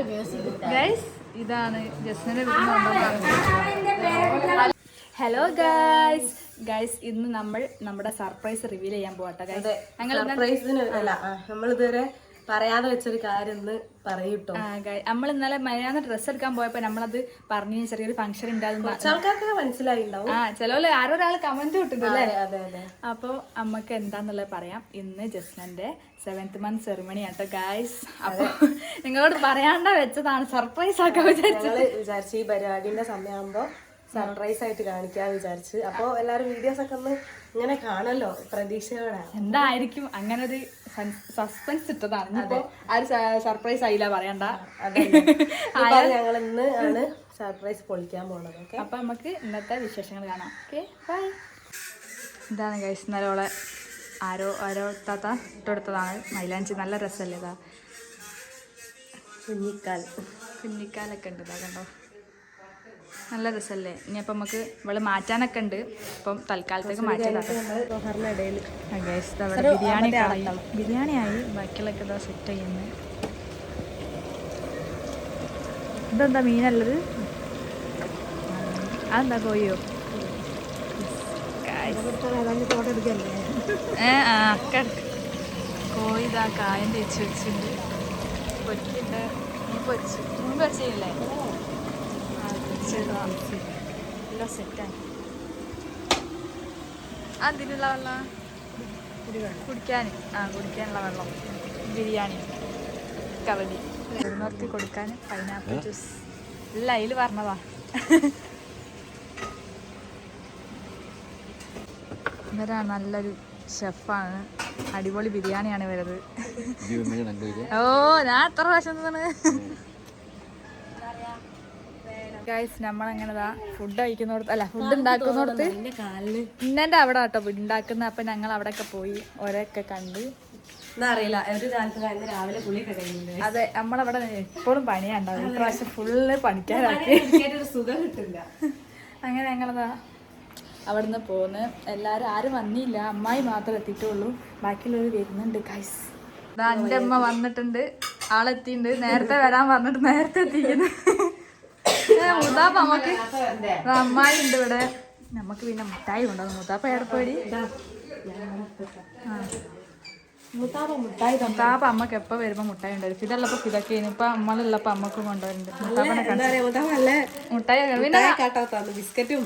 Guys ഇതാണ് ജസ്മിനെ hello guys guys ഇന്ന് നമ്മൾ നമ്മുടെ സർപ്രൈസ് റിവീൽ ചെയ്യാൻ പോകട്ടെ ഗൈസ് ഞങ്ങൾ സർപ്രൈസിന് അല്ല നമ്മൾ ഇതുവരെ പറയാതെ വെച്ചൊരു കാര്യം ഇന്ന് പറയൂട്ടോ നമ്മൾ ഇന്നലെ മലയാളം ഡ്രസ്സ് എടുക്കാൻ പോയപ്പോ നമ്മളത് പറഞ്ഞു ചെറിയൊരു ഫംഗ്ഷൻ ഉണ്ടാകും ആൾക്കാർക്ക് മനസ്സിലായി ഉണ്ടാവും ആ ചിലവര് ആരോ ഒരാൾ കമന്റ് വിട്ടിട്ടല്ലേ അതെ അതെ അതെ. അപ്പോൾ നമുക്ക് എന്താന്നുള്ളത് പറയാം. ഇന്ന് ജസ്നന്റെ സെവൻത് മന്ത് സെറിമണി ആട്ടോ ഗായ്സ് അപ്പൊ നിങ്ങളോട് പറയാണ്ട വെച്ചതാണ് സർപ്രൈസ് ആക്കാൻ വിചാരിച്ചത്. വിചാരിച്ചു ഈ പരിപാടിന്റെ സമയമാകുമ്പോ സർപ്രൈസ് ആയിട്ട് കാണിക്കാൻ വിചാരിച്ച്. അപ്പൊ എല്ലാരും വീഡിയോസ് ഒക്കെ ഒന്ന് ഇങ്ങനെ കാണല്ലോ പ്രതീക്ഷയോടെ എന്തായിരിക്കും അങ്ങനെ ഒരു സസ്പെൻസ് ഇട്ടതാണ് ഇനിയിപ്പോ ആര് സർപ്രൈസ് ആയില്ല പറയണ്ട. ഞങ്ങൾ ഇന്ന് ആണ് സർപ്രൈസ് പൊളിക്കാൻ പോണത് ഓക്കെ? അപ്പൊ നമുക്ക് ഇന്നത്തെ വിശേഷങ്ങൾ കാണാം ഓക്കെ? ബൈ ഇതാണ് ഗൈസ് ഇന്നലെ ആരോ ആരോ താത്ത ഇട്ടെടുത്തതാണ് മൈലാഞ്ചി നല്ല രസമല്ലേ ഇതാ? കുഞ്ഞിക്കാൽ. കുഞ്ഞിക്കാലൊക്കെ ഉണ്ട് ഇതാ കണ്ടോ? നല്ല രസമല്ലേ ഇനി അപ്പം നമുക്ക് ഇവൾ മാറ്റാനൊക്കെ ഉണ്ട്. അപ്പം തൽക്കാലത്തേക്ക് അവിടെ ബിരിയാണി ബിരിയാണി ആയി ബാക്കിയുള്ളൊക്കെ ഇതാ സെറ്റ് ചെയ്യുന്നത് ഇതെന്താ മീനല്ലത്? അതെന്താ കോഴിയോ? ഏ ആ. കോഴി ഇതാ കായം തേച്ച് വെച്ചിട്ടുണ്ട്. നീ പൊരിച്ചു. നീ പൊരിച്ചില്ലേ? അതിനുള്ള വെള്ളം കുടിക്കാൻ ആ കുടിക്കാനുള്ള വെള്ളം ബിരിയാണി കവലി നിർത്തി കൊടുക്കാൻ പൈനാപ്പിൾ ജ്യൂസ് ഇല്ല അതിൽ പറഞ്ഞതാ ഇവരാ നല്ലൊരു ഷെഫാണ് അടിപൊളി ബിരിയാണിയാണ് ഇവരത് ഓ ഞാൻ എത്ര പ്രാവശ്യം തിന്നണ് ഗൈസ് നമ്മളെങ്ങനെതാ ഫുഡ് കഴിക്കുന്നിടത്ത് അല്ല ഫുഡ് ഉണ്ടാക്കുന്നിടത്ത് ഇന്നെന്റെ അവിടെ കേട്ടോ ഉണ്ടാക്കുന്ന? അപ്പൊ ഞങ്ങൾ അവിടെയൊക്കെ പോയി ഓരോക്കെ കണ്ട്. അറിയില്ല ഒരു രാവിലെ കഴിഞ്ഞില്ലേ? അതെ നമ്മളവിടെ എപ്പോഴും പണിയാണ്ടാവും. പ്രാവശ്യം ഫുള്ള് പണിക്കാരാക്കി. സുഖം കിട്ടില്ല. അങ്ങനെ ഞങ്ങളതാ അവിടുന്ന് പോന്ന്. എല്ലാരും ആരും വന്നില്ല. അമ്മായി മാത്രം എത്തിയിട്ടുള്ളൂ. ബാക്കിയുള്ളവർ വരുന്നുണ്ട് ഗൈസ് എന്റെ അമ്മ വന്നിട്ടുണ്ട്. ആളെത്തിണ്ട് നേരത്തെ വരാൻ പറഞ്ഞിട്ട് നേരത്തെ എത്തിക്കുന്നു. മുതാപ്പ നമുക്ക് അമ്മായി ഉണ്ട് ഇവിടെ. നമുക്ക് പിന്നെ മിഠായി ഉണ്ടാവും മുത്താപ്പ മുട്ടായി മുത്താപ്പ അമ്മയ്ക്ക് എപ്പോ വരുമ്പോ മുട്ടായി ഉണ്ടായിരുന്നു ഫിതല്ലപ്പോ ഫിതൊക്കെ ഇപ്പൊ അമ്മളുള്ളപ്പോ അമ്മക്കും കൊണ്ടുവരുന്നുണ്ട് മുട്ടായി പിന്നെ ബിസ്ക്കറ്റും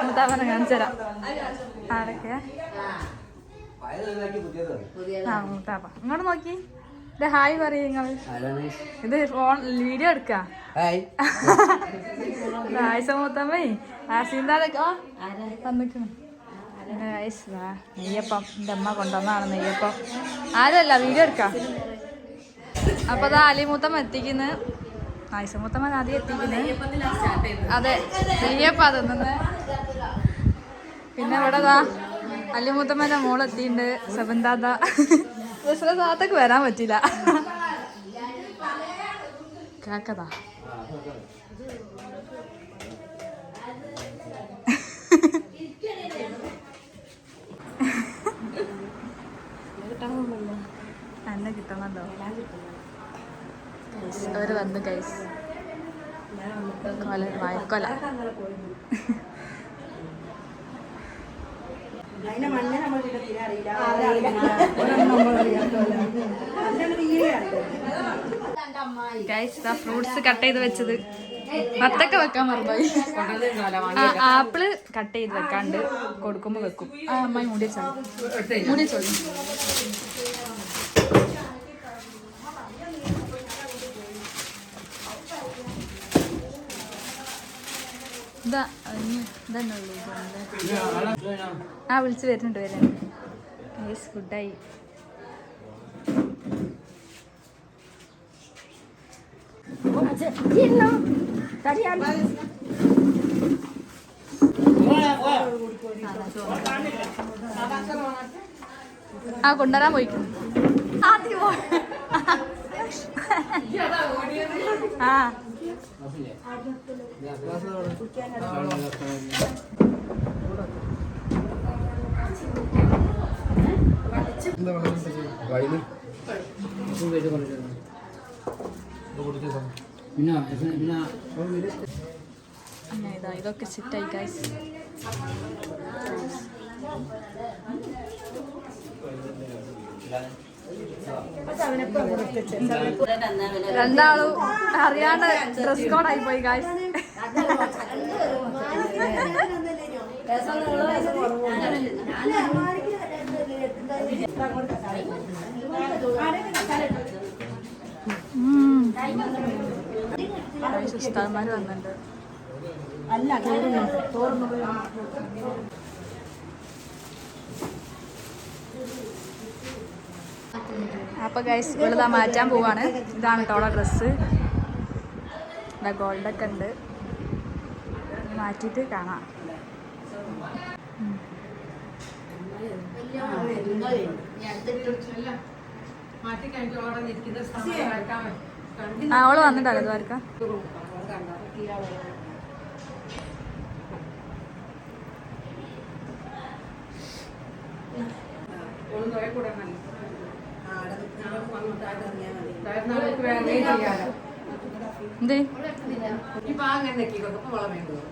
മുത്താപ്പനെ കാണിച്ചുതരാം. ആരൊക്കെയാ? ആ മുത്താപ്പ ഇങ്ങോട്ട് നോക്കി. ഇത് ഹായ് പറയൂ നിങ്ങൾ. ഇത് ഫോൺ വീഡിയോ എടുക്കാ. ഹായ്. സമൂത്തമ്മേ ആസിന്താതൊക്കെ വന്നിക്കണം. നെയ്യപ്പം. എന്റെ അമ്മ കൊണ്ടുവന്നാണ് നെയ്യപ്പം. ആരുമല്ല വീഡിയോ എടുക്കാം. അപ്പൊ അതാ അലിമൂത്തമ്മ എത്തിക്കുന്നത് ആയിസമൂത്തമ്മ ആദ്യം എത്തിക്കുന്നത് അതെ നെയ്യപ്പം അതൊന്നെ പിന്നെ ഇവിടെ ദാ അല്ലിമുത്തമ്മന്റെ മോളെത്തിണ്ട് സെവൻതാത്ത താത്തക്ക് വരാൻ പറ്റില്ല. കാക്കതാ അന്നെ കിട്ടണല്ലോ. അവർ വന്നു കൈസ് കൊല വായക്കൊല ഗൈസ് ആ ഫ്രൂട്ട്സ് കട്ട് ചെയ്ത് വെച്ചത്. വത്തക്ക വെക്കാൻ മറന്നുപോയി. ആ ആപ്പിൾ കട്ട് ചെയ്ത് വെക്കാണ്ട് കൊടുക്കുമ്പോ വെക്കും. ആ അമ്മായി മൂടിയ വെച്ചോളൂ. മൂടി വെച്ചോളൂ. ആ വിളിച്ച് വരുന്നുണ്ട് വരുന്നുണ്ട്. ഗൈസ് ഫുഡായി ആ കൊണ്ടുവരാൻ പോയിക്കുന്നു. ആദ്യം പോ. ആ. അങ്ങനെ ഇതാ ഇതൊക്കെ സെറ്റായി ഗൈസ് രണ്ടാളും അറിയാണ്ട് ഡ്രസ് കോഡ് ആയി പോയി ഗൈസ് ഉസ്താദ്മാര് വന്നിട്ടുണ്ട് അപ്പൊ ഗൈസ് ഇവളിതാ മാറ്റാൻ പോവാണ്. ഇതാണ് കേട്ടോ ഡ്രസ്സ് ഇതാ ഗോൾഡൊക്കെ ഉണ്ട്. മാറ്റിയിട്ട് കാണാം. അവൾ വന്നിട്ടല്ലോ ദ്വാരക്ക എന്തേ? ഇപ്പൊ അങ്ങനെ നിങ്ങൾ എടുത്തോ എടുത്തോളി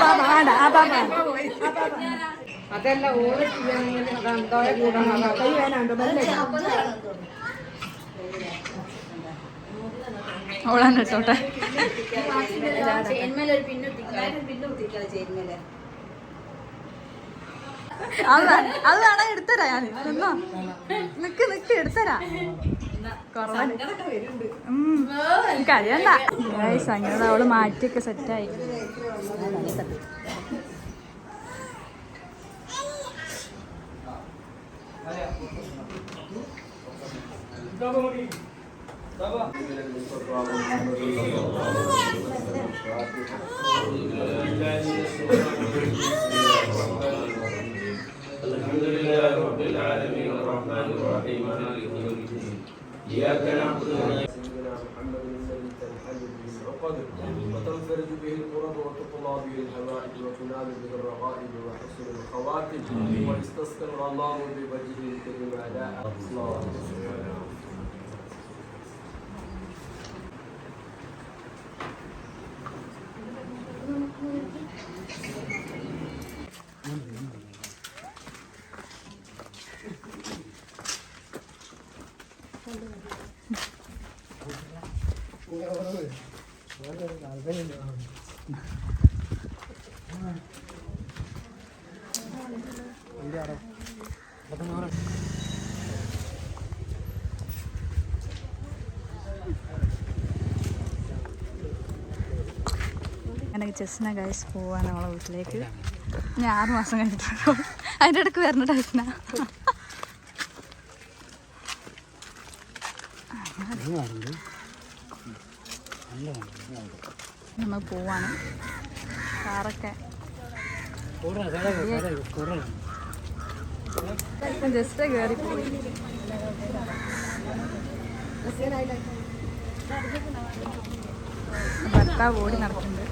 പാപ്പ വേണ്ട ആ പാപ്പ അതല്ല ഓരോ എന്തോയെ അവളാണ് കേട്ടോട്ടെ അത് അത് എടുത്തരാ ഞാൻ നിന്നോ? നിക്ക് നിക്ക് എടുത്തരാ. കഴിയണ്ട അങ്ങനെ അവൾ മാറ്റിയൊക്കെ സെറ്റായി الحمد لله رب العالمين. الرحمن الرحيم مالك يوم الدين اياك نعبد واياك سيدنا محمد الذي تنحل به العقد وتنفرج به الكرب وتقضى به الحوائج وتنال به الرغائب وحسن الخواتم ويستسقى الله بوجهه الكريم اداء الله അങ്ങനെ ജസ്ന ഗൈസ് പോവാണ് അവളെ വീട്ടിലേക്ക്. ഞാൻ ആറ് മാസം കഴിഞ്ഞിട്ടുള്ളൂ. അതിന്റെ ഇടയ്ക്ക് വരണ ജസ്ന നമ്മൾ പോവാണ് കാറൊക്കെ ജസ്റ്റ് കയറി പോയി ഭർത്താവ് ഓടി നടക്കുന്നുണ്ട്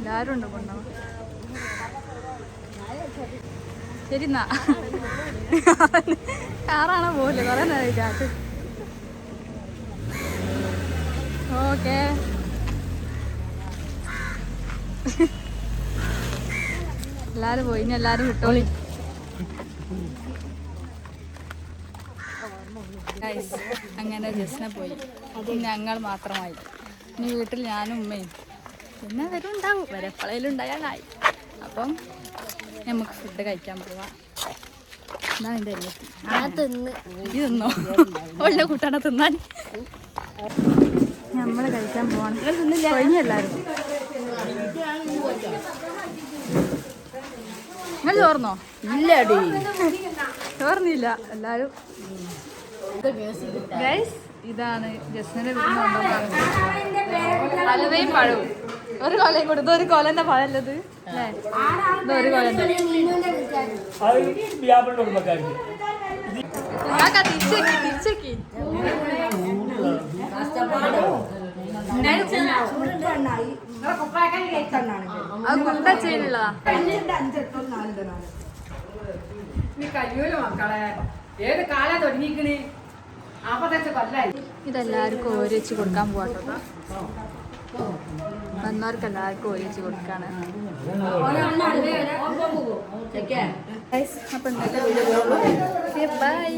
എല്ലാരും ഉണ്ട് കൊണ്ടോ ശരി എന്നാ കാറാണോ പോലെ കുറെ നേരം കാട്ട് ഓക്കേ. എല്ലാരും പോയി. ഇനി എല്ലാരും വിട്ടോളി. അങ്ങനെ ജസ്ന പോയി. ഞങ്ങൾ മാത്രമായി. ഇനി വീട്ടിൽ ഞാനും ഉമ്മയും. പിന്നെ വരും ഉണ്ടാവും വരെപ്പളയിലും ഉണ്ടായാലായി അപ്പം നമുക്ക് ഫുഡ് കഴിക്കാൻ പോവാം. എന്നാ അനിയത്തി. തിന്നോ. കൂട്ടാണ് തിന്നാൻ. നമ്മൾ കഴിക്കാൻ പോവാണ്. നിങ്ങൾ ചോർന്നോ? ഇല്ലടി. ചോർന്നില്ല. എല്ലാരും. ഗൈസ് ഇതാണ് ജസ്മിനെ വിരുന്നുണ്ടോ ഹലുവയും പഴവും. ഒരു കൊലയും കൊടുത്തു ഒരു കൊല പഴല്ലത് തിരിച്ചേക്കി തിരിച്ചേക്കി ചെയ്യുന്നുള്ളതാ. മക്കളെ. ഏത് തുടങ്ങിക്കണ് അപ്പത്തെ കൊല്ലായി. ഇതെല്ലാവർക്കും ഓരോ വെച്ച് കൊടുക്കാൻ പോകട്ടോ വന്നവർക്ക് എല്ലാവർക്കും വെച്ച് കൊടുക്കാണ്. അപ്പൊ ഇന്നത്തെ വീഡിയോ ബൈ